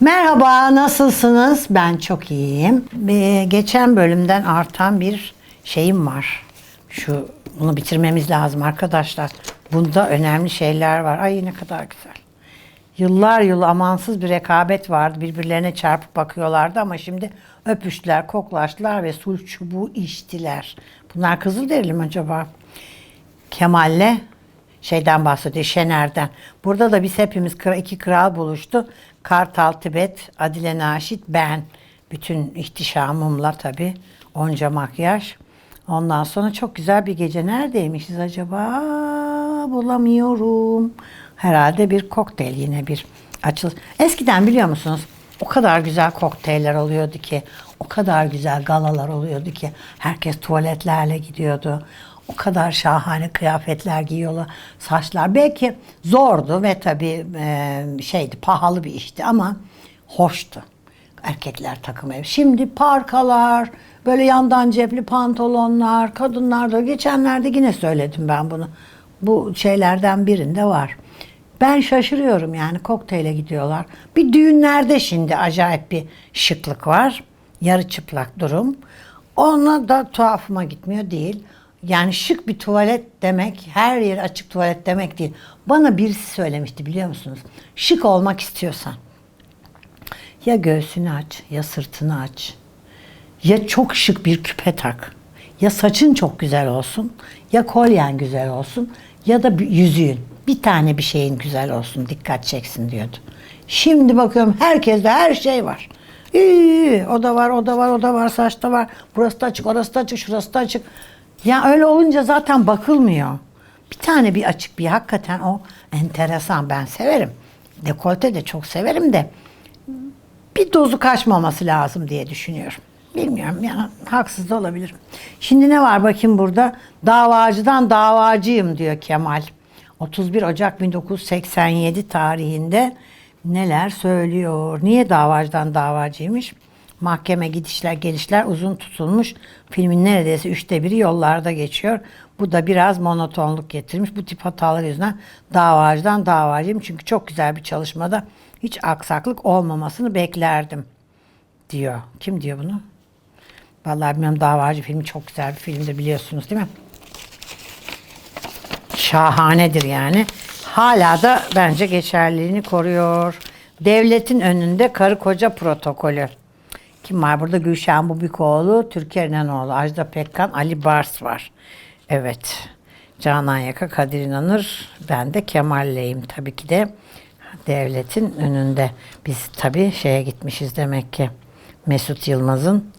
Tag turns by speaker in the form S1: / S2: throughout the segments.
S1: Merhaba, nasılsınız? Ben çok iyiyim. Ee, geçen bölümden artan bir şeyim var. Şu bunu bitirmemiz lazım arkadaşlar. Bunda önemli şeyler var. Ay ne kadar güzel. Yıllar yıl amansız bir rekabet vardı. Birbirlerine çarpıp bakıyorlardı ama şimdi öpüştüler, koklaştılar ve sulh çubuğu içtiler. Bunlar Kızılderili mi acaba? Kemal'le şeyden bahsediyor, Şener'den. Burada da biz hepimiz iki kral buluştu. Kartal Tibet, Adile Naşit, ben. Bütün ihtişamımla tabii. Onca makyaj. Ondan sonra çok güzel bir gece. Neredeymişiz acaba? Bulamıyorum. Herhalde bir kokteyl yine bir açıl. Eskiden biliyor musunuz? O kadar güzel kokteyller oluyordu ki, o kadar güzel galalar oluyordu ki herkes tuvaletlerle gidiyordu. O kadar şahane kıyafetler giyiyorlar, saçlar. Belki zordu ve tabii e, şeydi, pahalı bir işti ama hoştu. Erkekler takım ev. Şimdi parkalar, böyle yandan cepli pantolonlar, kadınlar da geçenlerde yine söyledim ben bunu. Bu şeylerden birinde var. Ben şaşırıyorum yani kokteyle gidiyorlar. Bir düğünlerde şimdi acayip bir şıklık var. Yarı çıplak durum. Ona da tuhafıma gitmiyor değil. Yani şık bir tuvalet demek, her yer açık tuvalet demek değil. Bana birisi söylemişti biliyor musunuz? Şık olmak istiyorsan ya göğsünü aç ya sırtını aç. Ya çok şık bir küpe tak. Ya saçın çok güzel olsun. Ya kolyen güzel olsun. Ya da yüzüğün. Bir tane bir şeyin güzel olsun. Dikkat çeksin diyordu. Şimdi bakıyorum herkeste her şey var. İyi, o da var, o da var, o da var, saçta var. Burası da açık, orası da açık, şurası da açık. Ya öyle olunca zaten bakılmıyor. Bir tane bir açık bir hakikaten o enteresan. Ben severim. Dekolte de çok severim de bir dozu kaçmaması lazım diye düşünüyorum. Bilmiyorum yani haksız da olabilirim. Şimdi ne var bakayım burada? Davacıdan davacıyım diyor Kemal. 31 Ocak 1987 tarihinde neler söylüyor? Niye davacıdan davacıymış? Mahkeme gidişler gelişler uzun tutulmuş. Filmin neredeyse üçte biri yollarda geçiyor. Bu da biraz monotonluk getirmiş. Bu tip hatalar yüzünden davacıdan davacıyım. Çünkü çok güzel bir çalışmada hiç aksaklık olmamasını beklerdim diyor. Kim diyor bunu? Vallahi bilmiyorum davacı filmi çok güzel bir filmdir biliyorsunuz değil mi? Şahanedir yani. Hala da bence geçerliliğini koruyor. Devletin önünde karı koca protokolü. Kim var burada? Gülşen Bubikoğlu, Türker İnanoğlu, Ajda Pekkan, Ali Bars var. Evet. Canan Yaka, Kadir İnanır. Ben de Kemal'leyim tabii ki de. Devletin önünde. Biz tabii şeye gitmişiz demek ki. Mesut Yılmaz'ın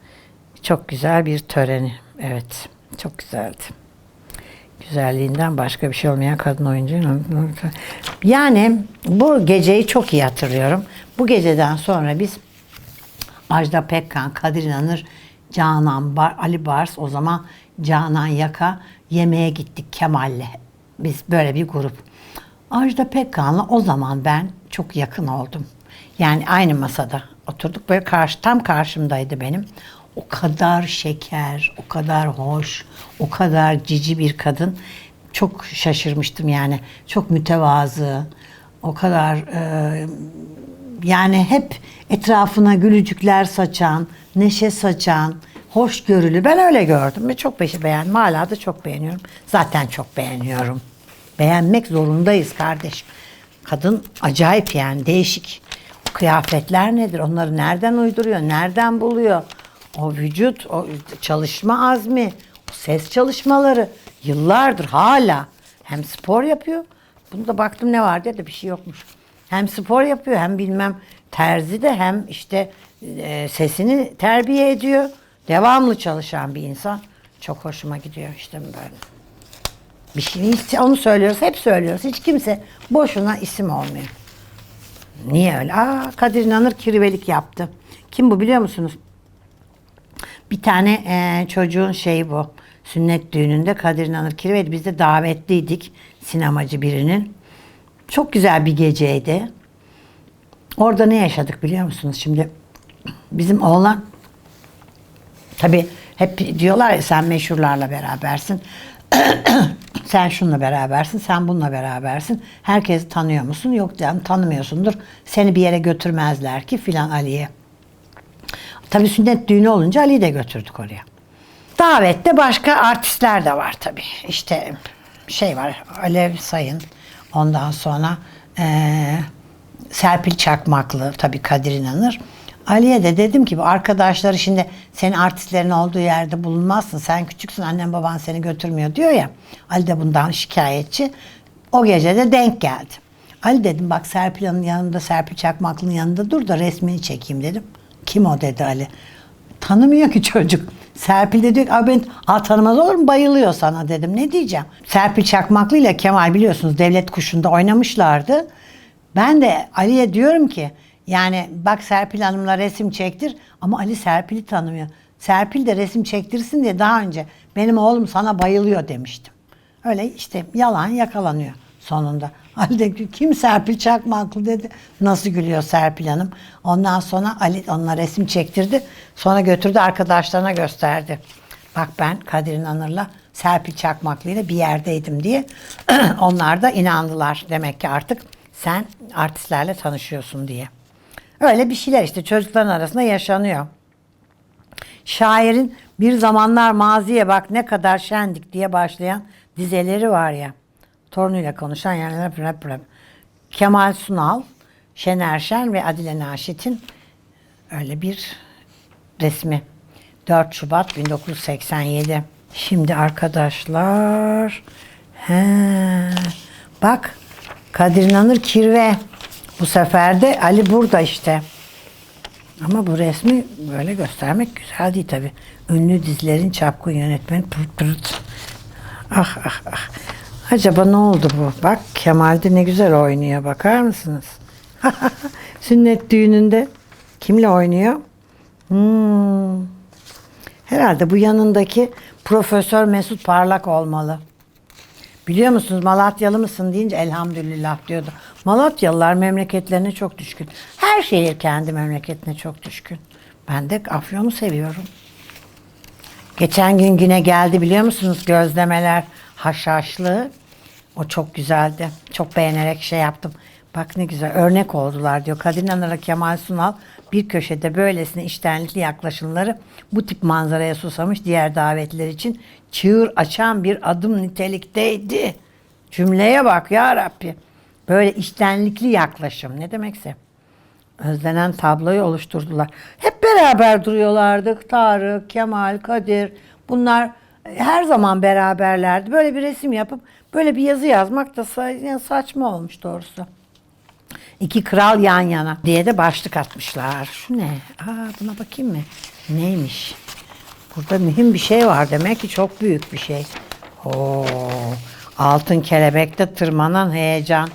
S1: çok güzel bir töreni. Evet. Çok güzeldi güzelliğinden başka bir şey olmayan kadın oyuncu. Yani bu geceyi çok iyi hatırlıyorum. Bu geceden sonra biz Ajda Pekkan, Kadir İnanır, Canan, Bar, Ali Bars, o zaman Canan Yaka yemeğe gittik Kemal'le. Biz böyle bir grup. Ajda Pekkan'la o zaman ben çok yakın oldum. Yani aynı masada oturduk böyle karşı tam karşımdaydı benim. O kadar şeker, o kadar hoş, o kadar cici bir kadın. Çok şaşırmıştım yani. Çok mütevazı, o kadar e, yani hep etrafına gülücükler saçan, neşe saçan, hoşgörülü. Ben öyle gördüm ve çok beşi beğendim. Hala da çok beğeniyorum. Zaten çok beğeniyorum. Beğenmek zorundayız kardeşim. Kadın acayip yani değişik. O kıyafetler nedir? Onları nereden uyduruyor? Nereden buluyor? O vücut, o çalışma azmi, o ses çalışmaları yıllardır hala hem spor yapıyor. Bunu da baktım ne var diye de bir şey yokmuş. Hem spor yapıyor hem bilmem terzi de hem işte e, sesini terbiye ediyor. Devamlı çalışan bir insan. Çok hoşuma gidiyor işte böyle. Bir şey onu söylüyoruz, hep söylüyoruz. Hiç kimse boşuna isim olmuyor. Niye öyle? Aa, Kadir İnanır kirvelik yaptı. Kim bu biliyor musunuz? Bir tane e, çocuğun şeyi bu. Sünnet düğününde Kadir İnanır kirveli. Biz de davetliydik sinemacı birinin. Çok güzel bir geceydi. Orada ne yaşadık biliyor musunuz? Şimdi bizim oğlan tabii hep diyorlar ya sen meşhurlarla berabersin. sen şununla berabersin, sen bununla berabersin. Herkesi tanıyor musun? Yok canım tanımıyorsundur. Seni bir yere götürmezler ki filan Ali'ye. Tabii sünnet düğünü olunca Ali'yi de götürdük oraya. Davette başka artistler de var tabii. İşte şey var Alev Sayın. Ondan sonra eee, Serpil Çakmaklı tabii Kadir İnanır. Ali'ye de dedim ki bu arkadaşları şimdi senin artistlerin olduğu yerde bulunmazsın. Sen küçüksün annen baban seni götürmüyor diyor ya. Ali de bundan şikayetçi. O gece de denk geldi. Ali dedim bak Serpil Hanım'ın yanında Serpil Çakmaklı'nın yanında dur da resmini çekeyim dedim. Kim o dedi Ali. Tanımıyor ki çocuk. Serpil de diyor ki "Abi ben Aa, tanımaz olur mu bayılıyor sana dedim. Ne diyeceğim? Serpil Çakmaklı ile Kemal biliyorsunuz devlet kuşunda oynamışlardı. Ben de Ali'ye diyorum ki yani bak Serpil Hanım'la resim çektir ama Ali Serpil'i tanımıyor. Serpil de resim çektirsin diye daha önce benim oğlum sana bayılıyor demiştim. Öyle işte yalan yakalanıyor sonunda. De kim Serpil Çakmaklı dedi. Nasıl gülüyor Serpil Hanım. Ondan sonra Ali onunla resim çektirdi. Sonra götürdü arkadaşlarına gösterdi. Bak ben Kadir İnanır'la Serpil Çakmaklı ile bir yerdeydim diye. Onlar da inandılar. Demek ki artık sen artistlerle tanışıyorsun diye. Öyle bir şeyler işte çocukların arasında yaşanıyor. Şairin bir zamanlar maziye bak ne kadar şendik diye başlayan dizeleri var ya. Torunuyla konuşan yani rap rap rap. Kemal Sunal, Şener Şen ve Adile Naşit'in öyle bir resmi. 4 Şubat 1987. Şimdi arkadaşlar he, bak Kadir İnanır Kirve. Bu sefer de Ali burada işte. Ama bu resmi böyle göstermek güzel değil tabi. Ünlü dizilerin çapkın yönetmeni pırt pırt. Ah ah ah. Acaba ne oldu bu? Bak Kemal de ne güzel oynuyor. Bakar mısınız? Sünnet düğününde kimle oynuyor? Hmm. Herhalde bu yanındaki Profesör Mesut Parlak olmalı. Biliyor musunuz Malatyalı mısın deyince elhamdülillah diyordu. Malatyalılar memleketlerine çok düşkün. Her şehir kendi memleketine çok düşkün. Ben de Afyon'u seviyorum. Geçen gün güne geldi biliyor musunuz gözlemeler haşhaşlı. O çok güzeldi. Çok beğenerek şey yaptım. Bak ne güzel örnek oldular diyor. Kadir İnanır'a Kemal Sunal bir köşede böylesine iştenlikli yaklaşımları bu tip manzaraya susamış diğer davetliler için çığır açan bir adım nitelikteydi. Cümleye bak ya Rabbi. Böyle iştenlikli yaklaşım ne demekse. Özlenen tabloyu oluşturdular. Hep beraber duruyorlardı. Tarık, Kemal, Kadir. Bunlar her zaman beraberlerdi. Böyle bir resim yapıp böyle bir yazı yazmak da saçma olmuş doğrusu. İki kral yan yana diye de başlık atmışlar. Şu ne? Aa buna bakayım mı? Neymiş? Burada mühim bir şey var demek ki çok büyük bir şey. Oo, altın kelebekte tırmanan heyecan.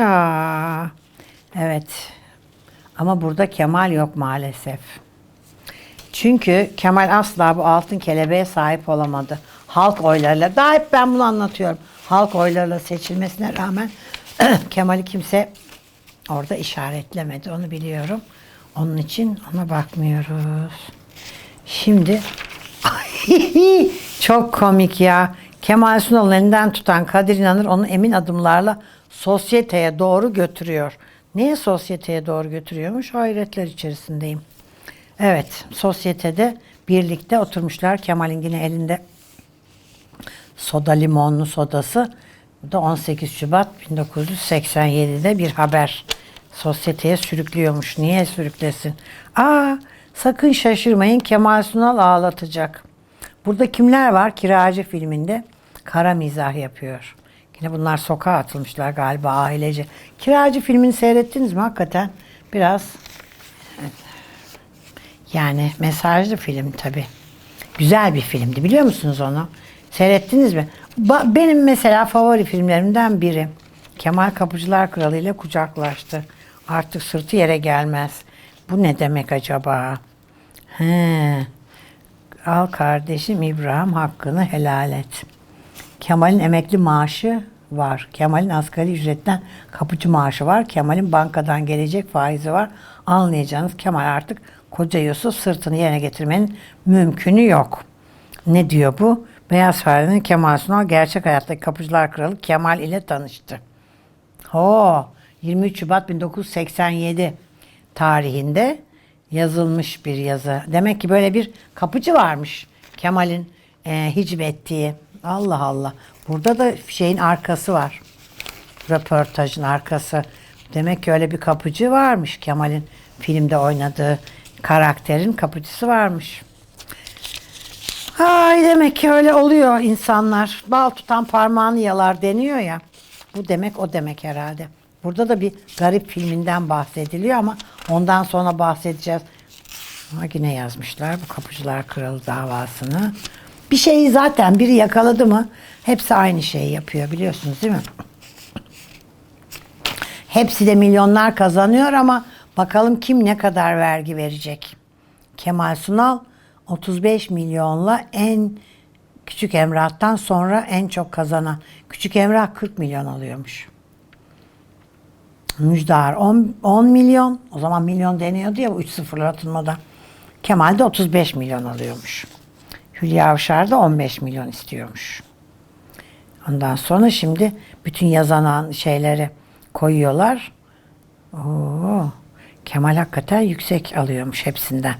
S1: Aa, evet. Ama burada Kemal yok maalesef. Çünkü Kemal asla bu altın kelebeğe sahip olamadı. Halk oylarıyla, daha hep ben bunu anlatıyorum. Halk oylarıyla seçilmesine rağmen Kemal'i kimse orada işaretlemedi. Onu biliyorum. Onun için ona bakmıyoruz. Şimdi çok komik ya. Kemal Sunal'ın elinden tutan Kadir İnanır onu emin adımlarla sosyeteye doğru götürüyor. Neye sosyeteye doğru götürüyormuş? Hayretler içerisindeyim. Evet, sosyetede birlikte oturmuşlar. Kemal'in yine elinde soda limonlu sodası. Bu da 18 Şubat 1987'de bir haber. Sosyeteye sürüklüyormuş. Niye sürüklesin? Aa, sakın şaşırmayın Kemal Sunal ağlatacak. Burada kimler var? Kiracı filminde kara mizah yapıyor. Yine bunlar sokağa atılmışlar galiba ailece. Kiracı filmini seyrettiniz mi hakikaten? Biraz yani mesajlı film tabi. Güzel bir filmdi biliyor musunuz onu? Seyrettiniz mi? Ba- benim mesela favori filmlerimden biri. Kemal Kapıcılar Kralı ile kucaklaştı. Artık sırtı yere gelmez. Bu ne demek acaba? He. Al kardeşim İbrahim hakkını helal et. Kemal'in emekli maaşı var. Kemal'in asgari ücretten kapıcı maaşı var. Kemal'in bankadan gelecek faizi var. Anlayacağınız Kemal artık koca Yusuf sırtını yerine getirmenin mümkünü yok. Ne diyor bu? Beyaz Perde'nin Kemal Sunal gerçek hayattaki kapıcılar kralı Kemal ile tanıştı. Ho 23 Şubat 1987 tarihinde yazılmış bir yazı. Demek ki böyle bir kapıcı varmış Kemal'in e, hicvettiği. Allah Allah. Burada da şeyin arkası var. Röportajın arkası. Demek ki öyle bir kapıcı varmış Kemal'in filmde oynadığı karakterin kapıcısı varmış. Ay demek ki öyle oluyor insanlar. Bal tutan parmağını yalar deniyor ya. Bu demek o demek herhalde. Burada da bir garip filminden bahsediliyor ama ondan sonra bahsedeceğiz. Ama yine yazmışlar bu Kapıcılar Kralı davasını. Bir şeyi zaten biri yakaladı mı hepsi aynı şeyi yapıyor biliyorsunuz değil mi? Hepsi de milyonlar kazanıyor ama bakalım kim ne kadar vergi verecek. Kemal Sunal 35 milyonla en küçük Emrah'tan sonra en çok kazanan. Küçük Emrah 40 milyon alıyormuş. Müjdar 10, 10 milyon. O zaman milyon deniyordu ya bu 3 sıfırlar atılmada. Kemal de 35 milyon alıyormuş. Hülya Avşar da 15 milyon istiyormuş. Ondan sonra şimdi bütün yazanan şeyleri koyuyorlar. Oo, Kemal hakikaten yüksek alıyormuş hepsinden.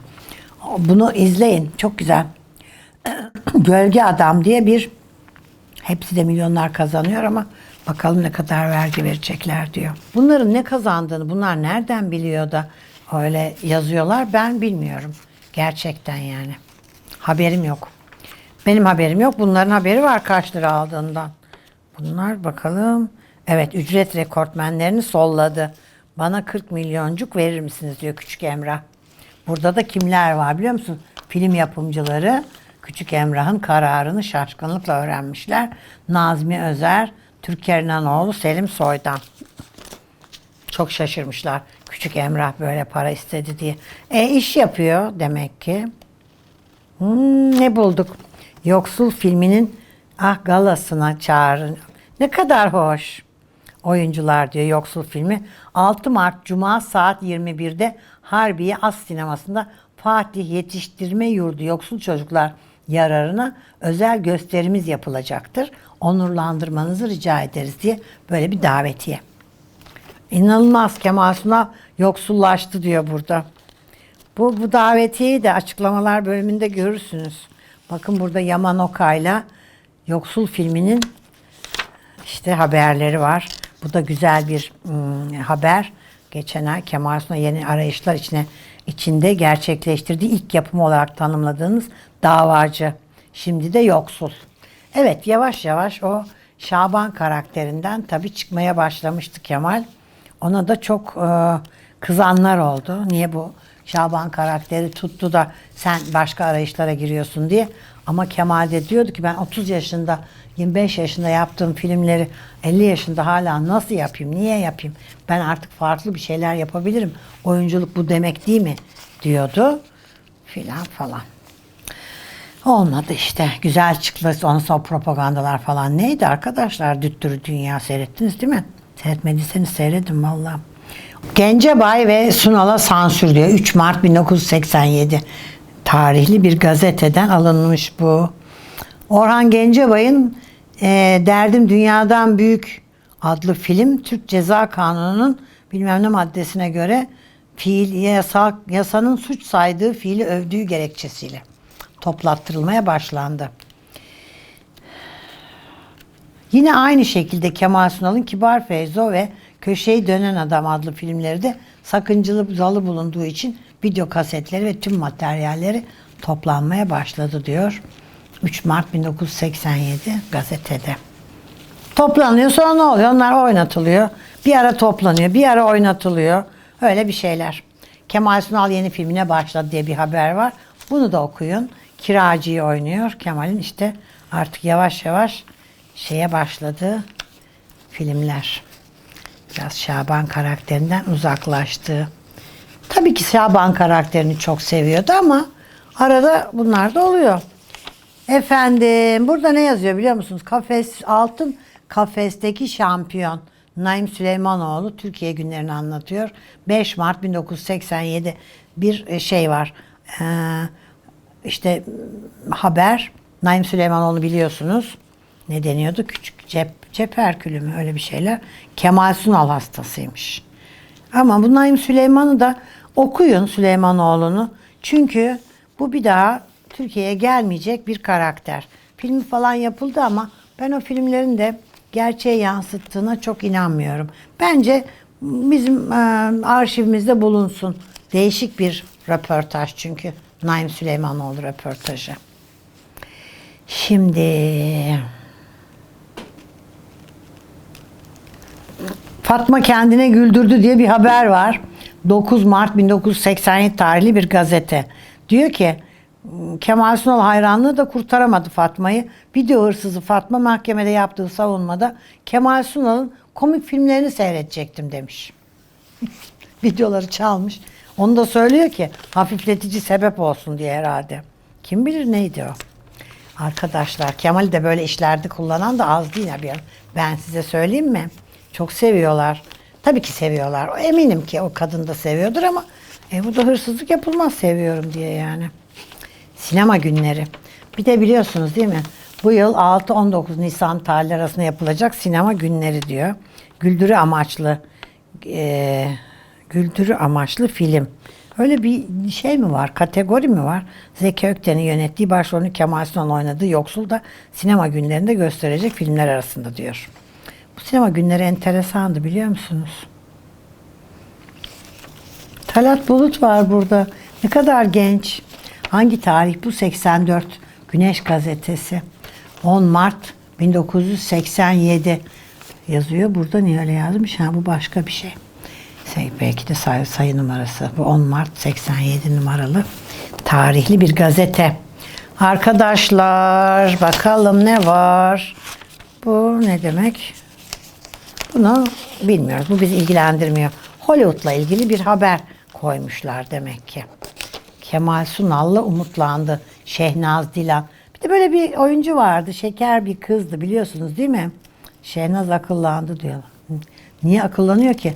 S1: Bunu izleyin. Çok güzel. Gölge Adam diye bir hepsi de milyonlar kazanıyor ama bakalım ne kadar vergi verecekler diyor. Bunların ne kazandığını bunlar nereden biliyor da öyle yazıyorlar ben bilmiyorum. Gerçekten yani. Haberim yok. Benim haberim yok. Bunların haberi var kaç lira aldığından. Bunlar bakalım. Evet ücret rekortmenlerini solladı. Bana 40 milyoncuk verir misiniz diyor Küçük Emrah. Burada da kimler var biliyor musun? Film yapımcıları Küçük Emrah'ın kararını şaşkınlıkla öğrenmişler. Nazmi Özer, Türker İnanoğlu, Selim Soydan. Çok şaşırmışlar. Küçük Emrah böyle para istedi diye. E iş yapıyor demek ki. Hmm, ne bulduk? Yoksul filminin ah galasına çağırın. Ne kadar hoş. Oyuncular diyor Yoksul filmi. 6 Mart Cuma saat 21'de Harbiye As Sineması'nda Fatih Yetiştirme Yurdu Yoksul Çocuklar yararına özel gösterimiz yapılacaktır. Onurlandırmanızı rica ederiz diye böyle bir davetiye. İnanılmaz Kemal yoksullaştı diyor burada. Bu, bu davetiyeyi de açıklamalar bölümünde görürsünüz. Bakın burada Yaman Okay'la Yoksul filminin işte haberleri var. Bu da güzel bir ım, haber. Geçen ay Kemal Sunal yeni arayışlar içine içinde gerçekleştirdiği ilk yapımı olarak tanımladığınız davacı. Şimdi de yoksul. Evet yavaş yavaş o Şaban karakterinden tabii çıkmaya başlamıştı Kemal. Ona da çok e, kızanlar oldu. Niye bu Şaban karakteri tuttu da sen başka arayışlara giriyorsun diye. Ama Kemal de diyordu ki ben 30 yaşında 25 yaşında yaptığım filmleri 50 yaşında hala nasıl yapayım, niye yapayım? Ben artık farklı bir şeyler yapabilirim. Oyunculuk bu demek değil mi? diyordu. Filan falan. Olmadı işte. Güzel çıktı. Ondan sonra propagandalar falan. Neydi arkadaşlar? Düttürü Dünya seyrettiniz değil mi? Seyretmediyseniz seyredin valla. Gencebay ve Sunal'a sansür diyor. 3 Mart 1987 tarihli bir gazeteden alınmış bu. Orhan Gencebay'ın e, Derdim Dünyadan Büyük adlı film Türk Ceza Kanunu'nun bilmem ne maddesine göre fiil yasa, yasanın suç saydığı fiili övdüğü gerekçesiyle toplattırılmaya başlandı. Yine aynı şekilde Kemal Sunal'ın Kibar Feyzo ve Köşeyi Dönen Adam adlı filmleri de sakıncalı zalı bulunduğu için video kasetleri ve tüm materyalleri toplanmaya başladı diyor. 3 Mart 1987 gazetede. Toplanıyor sonra ne oluyor? Onlar oynatılıyor. Bir ara toplanıyor, bir ara oynatılıyor. Öyle bir şeyler. Kemal Sunal yeni filmine başladı diye bir haber var. Bunu da okuyun. Kiracıyı oynuyor. Kemal'in işte artık yavaş yavaş şeye başladığı filmler. Biraz Şaban karakterinden uzaklaştı. Tabii ki Şaban karakterini çok seviyordu ama arada bunlar da oluyor. Efendim burada ne yazıyor biliyor musunuz? Kafes altın kafesteki şampiyon Naim Süleymanoğlu Türkiye günlerini anlatıyor. 5 Mart 1987 bir e, şey var. Ee, işte haber Naim Süleymanoğlu biliyorsunuz. Ne deniyordu? Küçük cep, cep herkülü mü öyle bir şeyler. Kemal Sunal hastasıymış. Ama bu Naim Süleyman'ı da okuyun Süleymanoğlu'nu. Çünkü bu bir daha Türkiye'ye gelmeyecek bir karakter. Filmi falan yapıldı ama ben o filmlerin de gerçeğe yansıttığına çok inanmıyorum. Bence bizim e, arşivimizde bulunsun. Değişik bir röportaj çünkü. Naim Süleymanoğlu röportajı. Şimdi Fatma kendine güldürdü diye bir haber var. 9 Mart 1987 tarihli bir gazete. Diyor ki Kemal Sunal hayranlığı da kurtaramadı Fatma'yı. Video hırsızı Fatma mahkemede yaptığı savunmada Kemal Sunal'ın komik filmlerini seyredecektim demiş. Videoları çalmış. Onu da söylüyor ki hafifletici sebep olsun diye herhalde. Kim bilir neydi o? Arkadaşlar Kemal'i de böyle işlerde kullanan da az değil abi. Ben size söyleyeyim mi? Çok seviyorlar. Tabii ki seviyorlar. Eminim ki o kadın da seviyordur ama e, bu da hırsızlık yapılmaz seviyorum diye yani. Sinema günleri. Bir de biliyorsunuz değil mi? Bu yıl 6-19 Nisan tarihleri arasında yapılacak sinema günleri diyor. Güldürü amaçlı e, güldürü amaçlı film. Öyle bir şey mi var? Kategori mi var? Zeki Ökten'in yönettiği başrolünü Kemal Sunal oynadığı Yoksul da sinema günlerinde gösterecek filmler arasında diyor. Bu sinema günleri enteresandı biliyor musunuz? Talat Bulut var burada. Ne kadar genç. Hangi tarih bu? 84. Güneş gazetesi. 10 Mart 1987 yazıyor. Burada niye öyle yazmış? Ha bu başka bir şey. Şey, belki de sayı, sayı numarası. Bu 10 Mart 87 numaralı tarihli bir gazete. Arkadaşlar bakalım ne var? Bu ne demek? Bunu bilmiyoruz. Bu bizi ilgilendirmiyor. Hollywood'la ilgili bir haber koymuşlar demek ki. Kemal Sunal'la umutlandı. Şehnaz Dilan. Bir de böyle bir oyuncu vardı. Şeker bir kızdı biliyorsunuz değil mi? Şehnaz akıllandı diyorlar. Niye akıllanıyor ki?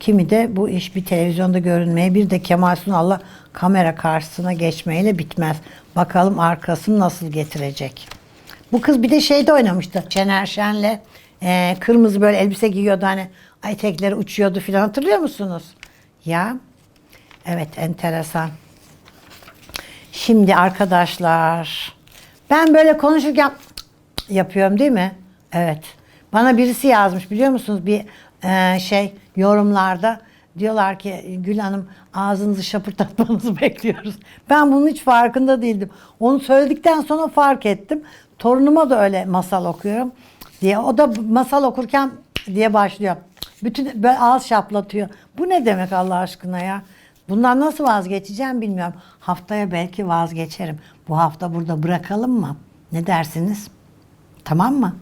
S1: Kimi de bu iş bir televizyonda görünmeye bir de Kemal Sunal'la kamera karşısına geçmeyle bitmez. Bakalım arkasını nasıl getirecek. Bu kız bir de şeyde oynamıştı. Şener Şen'le e, kırmızı böyle elbise giyiyordu hani etekleri uçuyordu filan hatırlıyor musunuz? Ya evet enteresan. Şimdi arkadaşlar ben böyle konuşurken yapıyorum değil mi? Evet. Bana birisi yazmış biliyor musunuz bir e, şey yorumlarda diyorlar ki Gül Hanım ağzınızı şapırdatmanızı bekliyoruz. Ben bunun hiç farkında değildim. Onu söyledikten sonra fark ettim. Torunuma da öyle masal okuyorum diye. O da masal okurken diye başlıyor. Bütün böyle ağız şaplatıyor. Bu ne demek Allah aşkına ya? Bundan nasıl vazgeçeceğim bilmiyorum. Haftaya belki vazgeçerim. Bu hafta burada bırakalım mı? Ne dersiniz? Tamam mı?